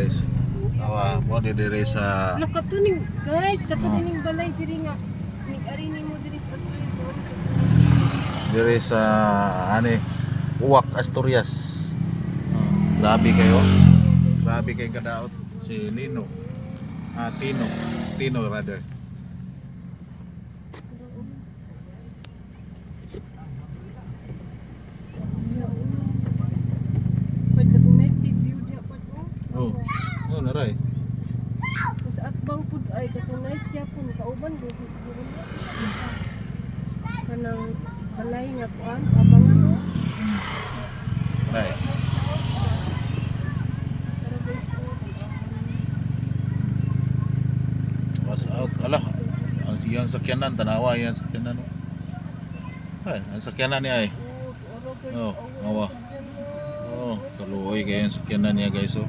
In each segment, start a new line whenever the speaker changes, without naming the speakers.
guys. Awa, mo di diri sa
Wala katuning guys, katuning balay diri nga. Ning ari nimo diri sa street.
diri sa ani Uwak Asturias. Grabe kayo. Grabe kay kadaot si Lino. Ah, Tino. Tino rather.
Pwede katunay street view diha pa to.
Oh. Oh, naray.
Kung sa atbang pud ay katunay siya pun kauban do siguro na. Kanang balay nga kuan abangan no. Guys, oh,
Was out. Ala. Ang yang sakyanan tanawa yan sakyanan. oh. Ay, ang sakyanan niya ay.
oh, guys,
Oh,
dyan, no.
Oh, kaluoy kayo yung sakyanan niya guys oh.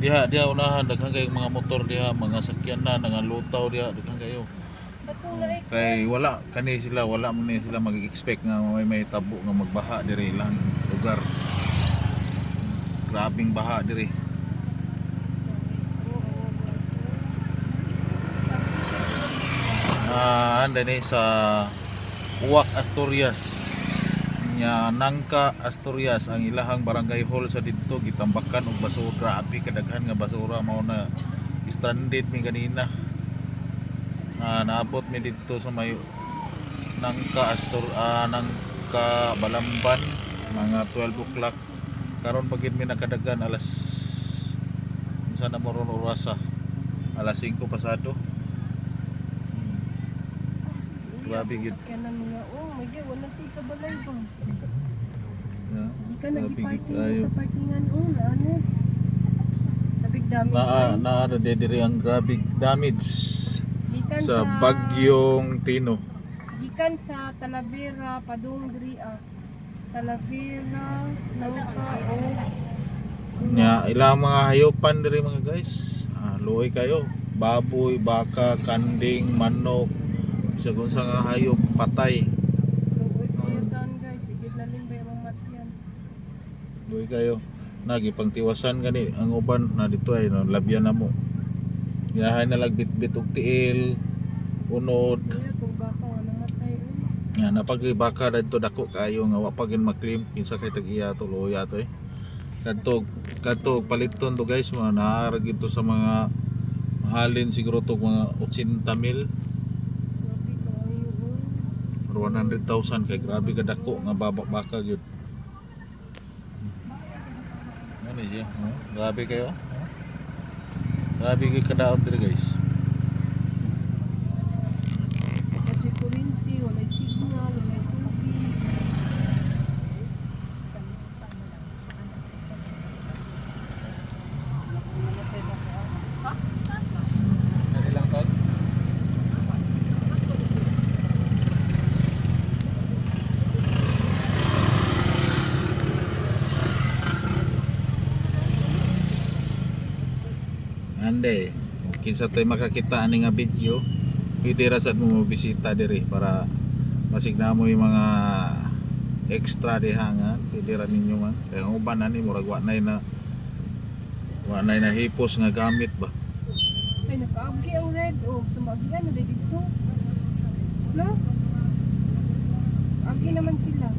Diha, diha unahan daghang kay mga motor diha, mga sakyanan, mga lutaw diha, daghang kayo.
Naik
Kay wala kani sila, wala man ni sila mag-expect nga may may tabo nga magbaha diri ilang lugar. Grabing baha diri. Ah, anda ni sa Uwak Asturias. Nya Nangka Asturias ang ilahang barangay hall sa didto gitambakan og basura. Api kadaghan nga basura mao na stranded mi kanina. Ah, naabot mi dito sa may Nangka Astur ah, Nangka Balamban mga 12 o'clock. Karon pagid mi nakadagan alas unsa na mo ron orasa? Alas 5 pasado Grabe gid.
Kaya na mga, oh God, wala sa balay ba?
Yeah.
Di ka
Grabe
nag-parking
gid kayo.
sa parkingan, oh, na ano? Nabig dami.
naa naa de diri ang grabe damage
Gikan
sa bagyong Tino.
Gikan sa Talavera, Padung diri ah. Talavera, Nangka, oh.
Nya ilang mga hayupan diri mga guys. Ah, luoy kayo. Baboy, baka, kanding, manok, sa kung sa nga hayop patay.
Luoy kayo.
Nagi pangtiwasan gani ang uban na dito ay no, labyan na mo. Yahay na lagbit-bit og tiil, unod.
Nga namatay, oh.
Nga napag baka dito dako kayo nga wa pa gin maklim kinsa kay tag iya to luya to eh. Kadto kadto paliton to guys mga naarag ito sa mga mahalin siguro to mga 80 mil
Grabe kayo, oh.
or 100,000 kay grabe ka dako nga baba baka gyud. Ano siya? Oh, grabe kayo. Oh. Grabe gyud kadaot diri guys. Ande, kinsa to'y makakita ani nga video, pwede ra sad mo mabisita diri para masigna mo yung mga extra diha nga, pwede ra ninyo man. Kaya ang uban ani murag wa nay na wa nay na hipos nga gamit ba.
Ay, nakaagi ang red. Oh, sumagian na dito. No? Agi naman sila.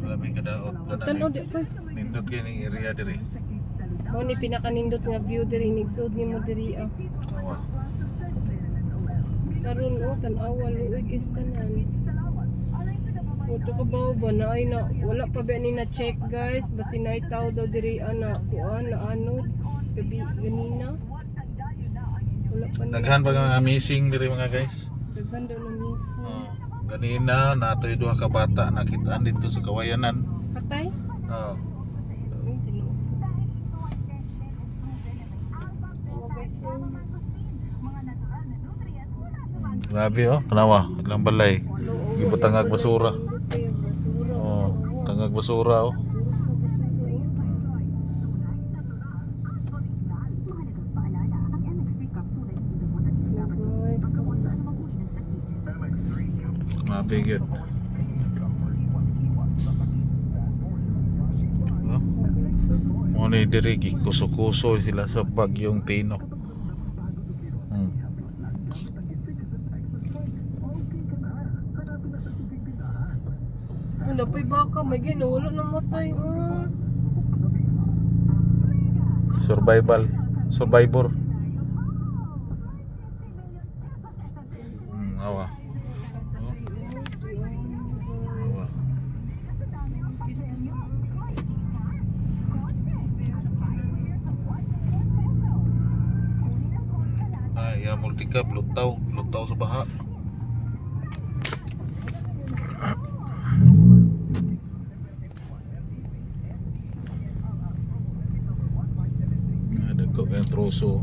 Grabe kadaot
Tanaw di pa.
Nindot gini area diri.
Mo ni pinakanindot nga view diri nigsud ni mo diri ah.
Awa.
Karon oh tan-awa luoy kay tanan. Puto ka ba ba na ay na wala pa ba ni na check guys basi na itaw daw diri ana kuan na ano gabi ganina. Wala pa na.
Daghan pa nga missing diri mga guys.
Daghan daw na missing.
Oh, ganina natoy duha ka bata nakitaan dito sa kawayanan.
Patay?
Oo.
Ay, tinoo. Oh, oh.
Grabe oh, kanawa, ilang balay.
Oh.
Iba
tangag
basura. Oh, tangag basura oh. Grabe good. Ni diri gikuso-kuso sila sa bagyong Tino. Hmm.
Wala pa'y baka, may ginawala na matay. Ah.
Survival. Survivor. Hmm, awa. Ay, ya multicab, lutaw, lutaw sa baha. Ada kok yang troso.